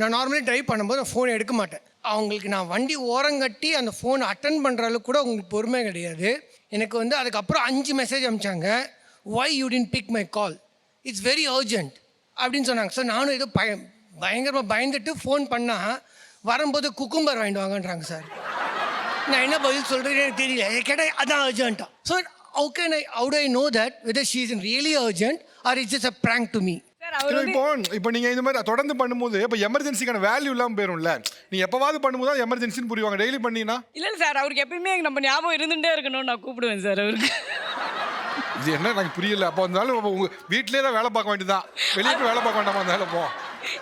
நான் normally drive பண்ணும்போது phone எடுக்க மாட்டேன். அவங்களுக்கு நான் வண்டி ஓரங்கட்டி அந்த ஃபோன் அட்டன் பண்ணுற அளவுக்கு கூட உங்களுக்கு பொறுமை கிடையாது. எனக்கு வந்து அதுக்கப்புறம் அஞ்சு message அனுப்பிச்சாங்க. Why you didn't pick my call it's very urgent அப்படின்னு சொன்னாங்க. சார் நானும் ஏதோ பய பயங்கரமாக பயந்துட்டு ஃபோன் பண்ணால் வரும்போது குக்கும்பர் வாங்கிட்டு வாங்கன்றாங்க சார் நான் என்ன பதில் சொல்கிறேன்னு எனக்கு தெரியல. கேட்டால் அதான் அர்ஜென்ட்டா so okay I out I know that whether she is in really urgent or it's is a prank to me அவர் இப்போ இப்போ நீங்க இந்த மாதிரி தொடர்ந்து பண்ணும்போது இப்போ எமர்ஜென்சிக்கான வேல்யூ இல்லாம போயிரும்ல. நீ எப்பவாவது பண்ணும்போது தான் எமர்ஜென்சின்னு புரிவாங்க. டெய்லி பண்ணீங்கன்னா இல்ல சார். அவருக்கு எப்பயுமே நம்ம ஞாபகம் இருந்துட்டே இருக்கணும்னு நான் கூப்பிடுவேன் சார் அவருக்கு. இது என்ன? எனக்கு புரியல. அப்போ இருந்தாலும் அப்போ உங்க வீட்லயே தான் வேலை பார்க்க வேண்டியதுதான். வெளியே வேலை பார்க்க வேண்டாமா வேலை? போ.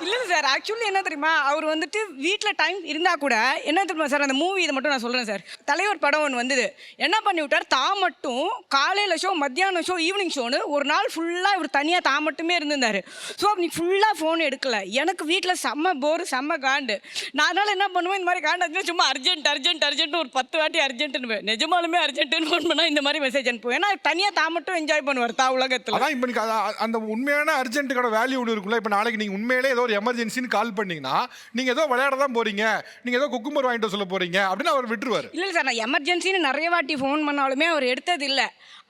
இல்லை சார் ஆக்சுவலி என்ன தெரியுமா அவர் வந்துட்டு வீட்டில் டைம் இருந்தால் கூட என்ன தெரியுமா சார் அந்த மூவி இதை மட்டும் நான் சொல்கிறேன் சார். தலைவர் படம் ஒன்று வந்தது. என்ன பண்ணி விட்டார்? தான் மட்டும் காலையில் ஷோ மத்தியானம் ஷோ ஈவினிங் ஷோன்னு ஒரு நாள் ஃபுல்லாக இவர் தனியாக தான் மட்டுமே இருந்திருந்தார். ஸோ நீ ஃபுல்லாக ஃபோன் எடுக்கல. எனக்கு வீட்டில் செம்ம போர் செம்ம காண்டு. நான் அதனால் என்ன பண்ணுவேன்? இந்த மாதிரி காண்டாச்சுன்னா சும்மா அர்ஜென்ட் அர்ஜென்ட் அர்ஜென்ட் ஒரு பத்து வாட்டி அர்ஜென்ட்னு நிஜமாலுமே அர்ஜென்ட்னு ஃபோன் பண்ணால் இந்த மாதிரி மெசேஜ் அனுப்புவேன். ஏன்னா தனியாக தான் மட்டும் என்ஜாய் பண்ணுவார் தான் உலகத்தில். அதான் இப்போ அந்த உண்மையான அர்ஜென்ட்டுக்கான வேல்யூ ஒன்று இருக்குல்ல இப்போ நாளைக்கு நீங்கள் உண்மையிலே ஏதோ ஒரு எமர்ஜென்சின்னு கால் பண்ணீங்கன்னா நீங்க ஏதோ விளையாட தான் போறீங்க. நீங்க ஏதோ குக்கும்பர் வாங்கிட்டு சொல்ல போறீங்க. அப்படின்னு அவர் விட்டுருவாரு. இல்லை சார் நான் எமர்ஜென்சின்னு நிறைய வாட்டி ஃபோன் பண்ணாலுமே அவர் எடுத்தது இல்லை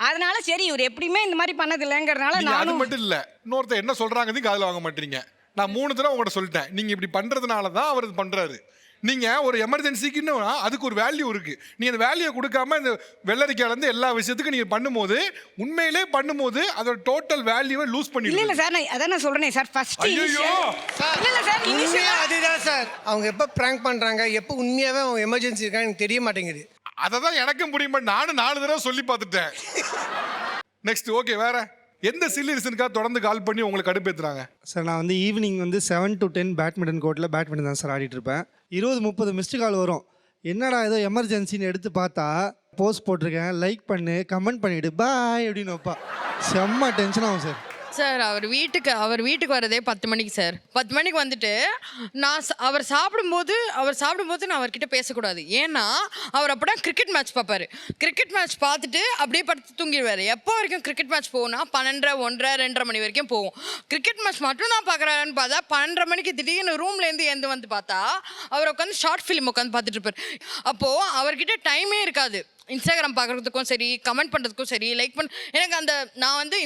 அதனால சரி இவர் எப்படியுமே இந்த மாதிரி பண்ணது இல்லைங்கிறனால அது நானும் மட்டும் இல்ல. இன்னொருத்தர் என்ன சொல்றாங்கன்னு காதுல வாங்க மாட்டீங்க. நான் மூணு தடவை உங்கள்கிட்ட சொல்லிட்டேன். நீங்க இப்படி பண்றதுனால தான் அவர் இது பண்றாரு நீங்க ஒரு எமர்ஜென்சிக்குன்னு அதுக்கு ஒரு வேல்யூ இருக்கு. நீங்க அந்த வேல்யூ கொடுக்காம இந்த வெள்ளரிக்கால இருந்து எல்லா விஷயத்துக்கும் நீங்க பண்ணும்போது உண்மையிலே பண்ணும்போது அதோட டோட்டல் வேல்யூவை லூஸ் இல்லை பண்ணிடுது இல்லை சார் நான் அதான் நான் சொல்கிறேன் சார் ஃபர்ஸ்ட் ஐயையோ! இல்லை இல்லை சார் உண்மையாக இனிஷியல் அதுதான் சார் அவங்க எப்போ ப்ராங்க் பண்ணுறாங்க எப்போ உண்மையாகவே அவங்க எமர்ஜென்சி இருக்கான்னு எனக்கு தெரிய மாட்டேங்குது. அதை தான் எனக்கும் புரியுமா நானும் நாலு தடவை சொல்லி பார்த்துட்டேன். நெக்ஸ்ட் ஓகே வேற? எந்த சில்லி தொடர்ந்து கால் பண்ணி உங்களுக்கு கடுப்பேத்துறாங்க? சார் நான் வந்து ஈவினிங் வந்து செவன் டு டென் பேட்மிண்டன் கோர்ட்டில் பேட்மிண்டன் தான் சார் ஆடிட்டு இருப்பேன். இருபது முப்பது மிஸ்டு கால் வரும். என்னடா ஏதோ எமர்ஜென்சின்னு எடுத்து பார்த்தா போஸ்ட் போட்டிருக்கேன் லைக் பண்ணு கமெண்ட் பண்ணிவிடு பாய் அப்படின்னு வைப்பா. செம்ம டென்ஷன் ஆகும் சார் சார் அவர் வீட்டுக்கு அவர் வீட்டுக்கு வரதே பத்து மணிக்கு சார். பத்து மணிக்கு வந்துட்டு நான் அவர் சாப்பிடும்போது அவர் சாப்பிடும்போது நான் அவர்கிட்ட பேசக்கூடாது. ஏன்னா அவர் அப்படின்னா கிரிக்கெட் மேட்ச் பார்ப்பார். கிரிக்கெட் மேட்ச் பார்த்துட்டு அப்படியே படுத்து தூங்கிடுவார். எப்போ வரைக்கும் கிரிக்கெட் மேட்ச் போகும்னா பன்னெண்டரை ஒன்றரை ரெண்டரை மணி வரைக்கும் போகும். கிரிக்கெட் மேட்ச் மட்டும் நான் பார்க்குறாருன்னு பார்த்தா பன்னெண்டரை மணிக்கு திடீர்னு ரூம்லேருந்து எழுந்து வந்து பார்த்தா அவர் உட்காந்து ஷார்ட் ஃபிலிம் உட்காந்து பார்த்துட்டு இருப்பார். அப்போது அவர்கிட்ட டைமே இருக்காது. இன்ஸ்டாகிராம் பார்க்குறதுக்கும் சரி கமெண்ட் பண்ணுறதுக்கும் சரி லைக் பண்ண எனக்கு அந்த நான் வந்து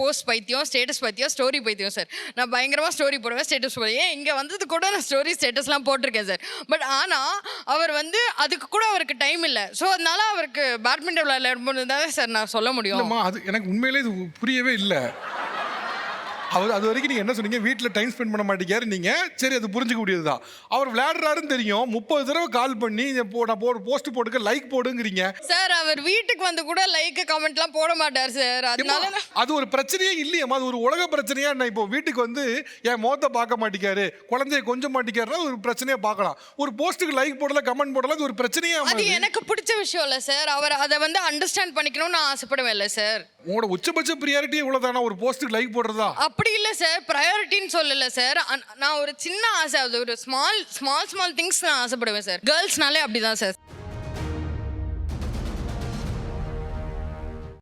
போஸ்ட் பைத்தியம் ஸ்டேட்டஸ் பைத்தியம் ஸ்டோரி பைத்தியம் சார். நான் பயங்கரமாக ஸ்டோரி போடுவேன் ஸ்டேட்டஸ் போடுவேன். ஏன் இங்கே வந்தது கூட நான் ஸ்டோரி ஸ்டேட்டஸ்லாம் போட்டிருக்கேன் சார். பட் ஆனால் அவர் வந்து அதுக்கு கூட அவருக்கு டைம் இல்லை. ஸோ அதனால அவருக்கு பேட்மிண்டன் விளையாட தான் சார் நான் சொல்ல முடியும். அது எனக்கு உண்மையிலே இது புரியவே இல்லை. அவர் அது வரைக்கும் நீங்கள் என்ன சொன்னீங்க? வீட்டில் டைம் ஸ்பெண்ட் பண்ண மாட்டேங்காரு நீங்கள் சரி அது புரிஞ்சுக்க முடியாது தான் அவர் விளையாடுறாருன்னு தெரியும். முப்பது தடவை கால் பண்ணி நான் போட போஸ்ட் போட்டுக்க லைக் போடுங்கிறீங்க. சார் அவர் வீட்டுக்கு வந்து கூட லைக் கமெண்ட்லாம் போட மாட்டார் சார் அதனால நான் அது ஒரு பிரச்சனையே இல்லையம்மா. அது ஒரு உலக பிரச்சனையா? என்ன இப்போ வீட்டுக்கு வந்து என் முகத்தை பார்க்க மாட்டேங்காரு குழந்தைய கொஞ்சம் மாட்டேங்காருன்னா ஒரு பிரச்சனையா பார்க்கலாம். ஒரு போஸ்ட்டுக்கு லைக் போடல கமெண்ட் போடல அது ஒரு பிரச்சனையா அது எனக்கு பிடிச்ச விஷயம் இல்லை சார் அவர் அதை வந்து அண்டர்ஸ்டாண்ட் பண்ணிக்கணும்னு நான் ஆசைப்படுவேன் இல்லை சார் உங்களோட உச்சபட்ச ப்ரியாரிட்டி இவ்வளோதானா ஒரு போஸ்ட்டுக்கு லைக் போடுறதா? அப்படி அப்படி இல்லை சார் ப்ரையாரிட்டின்னு சொல்லலை சார் நான் ஒரு சின்ன ஆசை. அது ஒரு ஸ்மால் ஸ்மால் ஸ்மால் திங்ஸ் நான் ஆசைப்படுவேன் சார் கேர்ள்ஸ்னாலே அப்படிதான் சார்